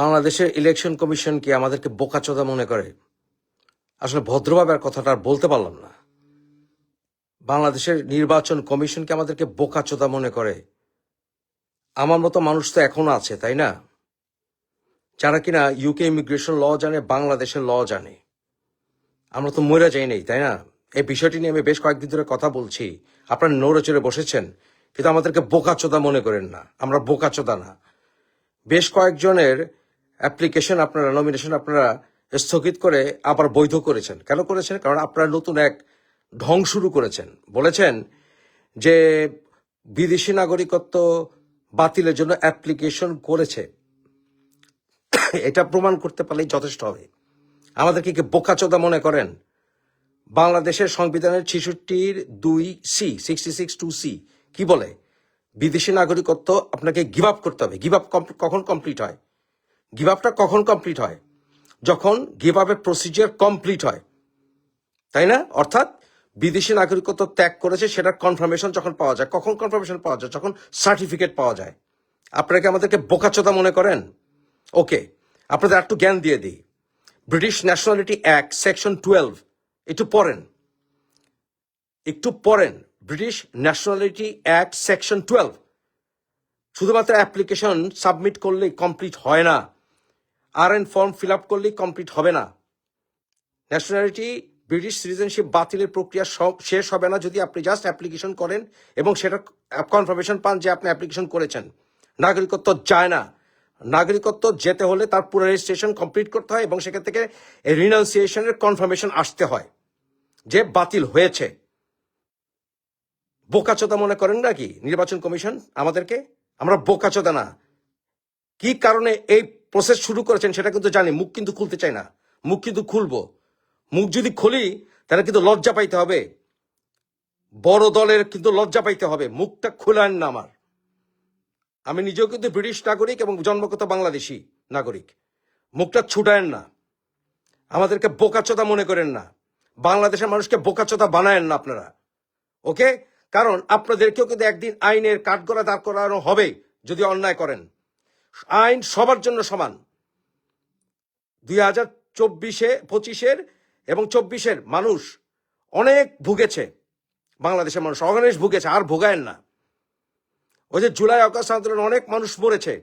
বাংলাদেশের election commission কি আমাদেরকে বোকাচোদা মনে করে? আসলে ভদ্রভাবে আর কথাটা আর বলতে পারলাম না। বাংলাদেশের নির্বাচন কমিশন কি আমাদেরকে বোকাচোদা মনে করে? আমার মতো মানুষ তো এখনও আছে, তাই না? যারা কিনা ইউকে ইমিগ্রেশন ল জানে, বাংলাদেশের ল জানে। আমরা তো মরে যাই নেই, তাই না? এই বিষয়টি নিয়ে আমি বেশ কয়েকদিন ধরে কথা বলছি। আপনারা নড়ে চড়ে বসেছেন, কিন্তু আমাদেরকে বোকাচোদা মনে করেন না। আমরা বোকাচোদা না। বেশ কয়েকজনের অ্যাপ্লিকেশন আপনারা নমিনেশন আপনারা স্থগিত করে আবার বৈধ করেছেন। কেন করেছেন? কারণ আপনারা নতুন এক ঢং শুরু করেছেন। বলেছেন যে বিদেশি নাগরিকত্ব বাতিলের জন্য অ্যাপ্লিকেশন করেছে। এটা প্রমাণ করতে পারলেই যথেষ্ট হবে। আমাদেরকে কি বোকাচোদা মনে করেন? বাংলাদেশের সংবিধানের ছেষট্টির দুই C sixty six two C কি বলে? বিদেশি নাগরিকত্ব আপনাকে গিভ আপ করতে হবে। গিভ আপ কখন কমপ্লিট হয়? গিভ আপটা কখন কমপ্লিট হয়? যখন গিভ আপের প্রসিজিয়ার কমপ্লিট হয়। তাই না? অর্থাৎ বিদেশি নাগরিকত্ব ত্যাগ করেছে, সেটার কনফার্মেশন যখন পাওয়া যায়, কখন কনফার্মেশন পাওয়া যায়? যখন সার্টিফিকেট পাওয়া যায়। আপনারা কি আমাদেরকে বোকাচোদা মনে করেন? ওকে, আপনাদের একটু জ্ঞান দিয়ে দিই। British nationality act section twelve একটু পড়েন। একটু পড়েন। British nationality act section twelve শুধুমাত্র অ্যাপ্লিকেশন সাবমিট করলেই কমপ্লিট হয় না। R N form fill up করলেই কমপ্লিট হবে না। ন্যাশনালিটি ব্রিটিশ সিটিজেনশিপ বাতিলের প্রক্রিয়া শেষ হবে না যদি আপনি জাস্ট অ্যাপ্লিকেশন করেন এবং সেটা কনফার্মেশন পান যে আপনি অ্যাপ্লিকেশন করেছেন। নাগরিকত্ব যায় না। নাগরিকত্ব যেতে হলে তার পুরো রেজিস্ট্রেশন কমপ্লিট করতে হয় এবং সেখান থেকে রিনাউন্সিয়েশনের কনফার্মেশন আসতে হয়। যে বাতিল হয়েছে। বোকাচোদা মনে করেন নাকি নির্বাচন কমিশন আমাদেরকে? আমরা বোকাচোদা না। কি কারণে এই প্রসেস শুরু করেছেন, সেটা কিন্তু জানি, মুখ কিন্তু খুলতে চাই না। মুখ কিন্তু খুলবো। মুখ যদি খুলি, তাহলে কিন্তু লজ্জা পাইতে হবে। বড় দলের কিন্তু লজ্জা পাইতে হবে, মুখটা খুলেন না আমার। আমি নিজেও কিন্তু ব্রিটিশ নাগরিক এবং জন্মগত বাংলাদেশি নাগরিক। মুখটা ছুটায়েন না। আমাদেরকে বোকাচোদা মনে করেন না। বাংলাদেশের মানুষকে বোকাচোদা বানায়েন না আপনারা। ওকে? কারণ আপনাদেরকেও কিন্তু একদিন আইনের কাঠগড়া দাঁড় করানো হবে, যদি অন্যায় করেন। আইন সবার জন্য সমান। দুই হাজার চব্বিশে, পঁচিশের এবং চব্বিশের মানুষ অনেক ভুগেছে। বাংলাদেশের মানুষ অগণেশ ভুগেছে, আর ভোগায়েন না। ওই যে জুলাই, অগস্ট আন্দোলন অনেক মানুষ মরেছে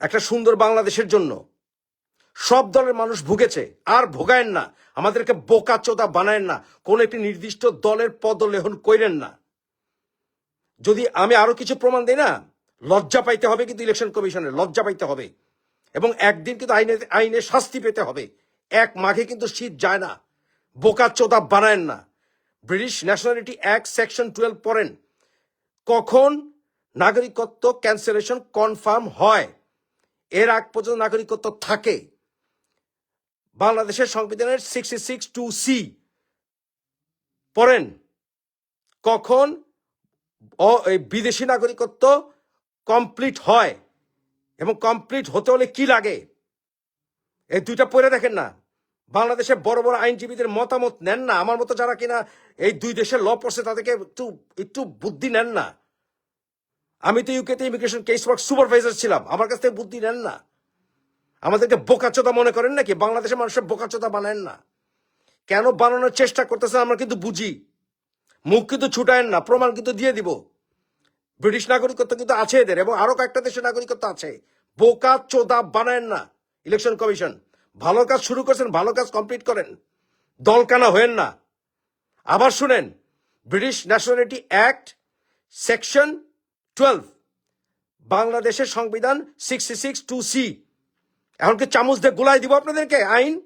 একটা সুন্দর বাংলাদেশের জন্য। সব দলের মানুষ ভুগেছে, আর ভোগায়েন না। আমাদেরকে বোকা চোদা বানায়েন না, কোন একটি নির্দিষ্ট দলের পদলেহন কইরেন না। যদি আমি আরও কিছু প্রমাণ দিই না লজ্জা পাইতে হবে কিন্তু ইলেকশন কমিশনের লজ্জা পাইতে হবে। এবং একদিন কিন্তু আইনে আইনে শাস্তি পেতে হবে। এক মাঘে কিন্তু শীত যায় না। বোকা চোদা বানায়েন না। British nationality act section twelve পড়েন, কখন নাগরিকত্ব ক্যান্সেলেশন কনফার্ম হয়? এর আগ পর্যন্ত নাগরিকত্ব থাকে। বাংলাদেশের সংবিধানের সিক্সটি সিক্স টু সি পড়েন, কখন বিদেশি নাগরিকত্ব কমপ্লিট হয়। এবং কমপ্লিট হতে হলে কি লাগে? এই দুইটা পড়ে দেখেন না। বাংলাদেশের বড় বড় আইনজীবীদের মতামত নেন না। আমার মতো যারা কিনা এই দুই দেশের ল পড়ছে, তাদেরকে একটু একটু বুদ্ধি নেন না। আমি তো ইউকেতে ইমিগ্রেশন কেস ওয়ার্ক সুপারভাইজার ছিলাম। আমার কাছ থেকে বুদ্ধি নেন না। আমাদেরকে বোকাচোদা মনে করেন নাকি? বাংলাদেশের মানুষের বোকাচোদা বানায়েন না। কেন বানানোর চেষ্টা করতেছেন আমরা কিন্তু বুঝি। মুখ কিন্তু ছুটায়েন না। প্রমাণ কিন্তু দিয়ে দিব। ব্রিটিশ নাগরিকত্ব কিন্তু আছে এদের এবং আরও কয়েকটা দেশের নাগরিকত্ব আছে। বোকা, চোদা, বানায়েন না। ইলেকশন কমিশন ভালো কাজ শুরু করেছেন, ভালো কাজ কমপ্লিট করেন। দলকানা হয়েন না। আবার শুনেন, British nationality act section twelve বাংলাদেশের সংবিধান সিক্সটি সিক্স টু সি এখন কি চামচ দিয়ে গোলাই দিব আপনাদেরকে? আইন?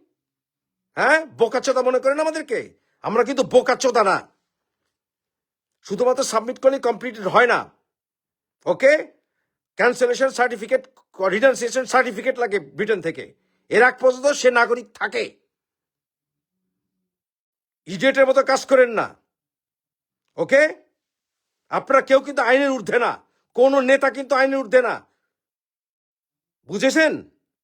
হ্যাঁ? বোকাচোদা মনে করেন আমাদেরকে? আমরা কিন্তু বোকাচোদা না। শুধুমাত্র সাবমিট করলে কমপ্লিটেড হয় না। Okay? Cancellation certificate renunciation certificate লাগে ব্রিটেন থেকে। এর আগ পর্যন্ত সে নাগরিক থাকে। ইডিয়েটের মতো কাজ করেন না। ওকে? আপনারা কেউ কিন্তু আইনের ঊর্ধ্বে না। কোন নেতা কিন্তু আইনের ঊর্ধ্বে না। বুঝেছেন?